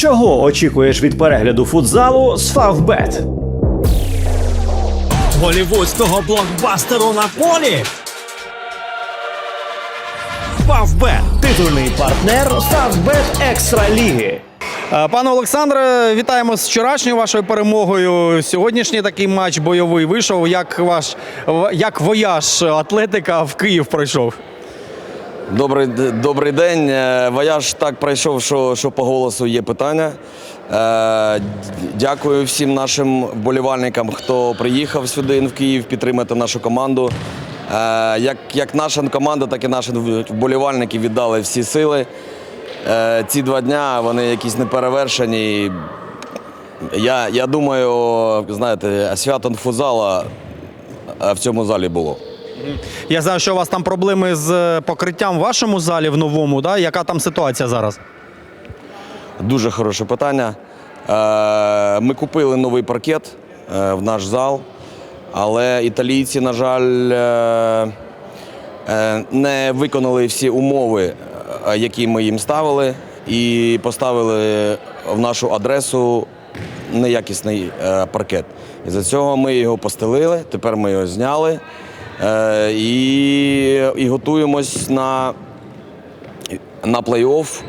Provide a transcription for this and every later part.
Чого очікуєш від перегляду футзалу з Фавбет? голівудського блокбастеру на полі. Фавбет Титульний партнер Фавбет Екстра Ліги. Е, Пане Олександре, вітаємо з вчорашньою вашою перемогою. Сьогоднішній такий матч бойовий вийшов. Як ваш як вояж атлетика в Київ пройшов? Добрий, добрий день. Е, Вояж так пройшов, що, що по голосу є питання. Е, Дякую всім нашим вболівальникам, хто приїхав сюди в Київ підтримати нашу команду. Е, Як, як наша команда, так і наші вболівальники віддали всі сили. Е, Ці два дня вони якісь неперевершені. Я, я думаю, знаєте, свято футзала е, в цьому залі було. Я знаю, що у вас там проблеми з покриттям в вашому залі в новому. Да? Яка там ситуація зараз? Дуже хороше питання. Е, Ми купили новий паркет е, в наш зал, але італійці, на жаль, е, е, не виконали всі умови, е, які ми їм ставили, і поставили в нашу адресу неякісний е, паркет. І за цього ми його постелили, тепер ми його зняли е, і, і готуємось на, на плей-офф.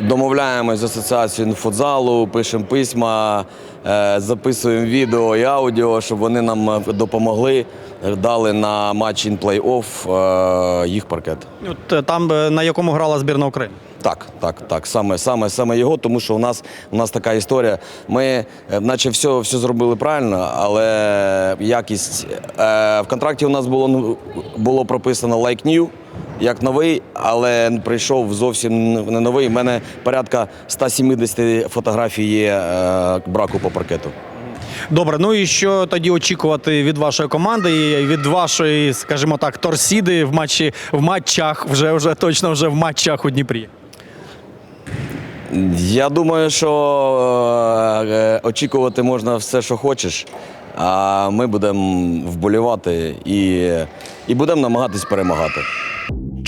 Домовляємось з асоціацією футзалу, пишемо письма, е, записуємо відео і аудіо, щоб вони нам е, допомогли, е, дали на матч ін плей-офф їх паркет. От там на якому грала збірна України? Так, так, так. Саме, саме, саме його, тому що у нас, у нас така історія. Ми, наче все, все зробили правильно, але якість в контракті у нас було, ну, було прописано like new, як новий, але прийшов зовсім не новий. У мене порядка 170 фотографій є е, браку по паркету. Добре, ну і що тоді очікувати від вашої команди і від вашої, скажімо так, торсіди в матчі в матчах, вже вже точно вже в матчах у Дніпрі? Я думаю, що е, е, очікувати можна все, що хочеш. А ми будемо вболівати і, і будемо намагатись перемагати.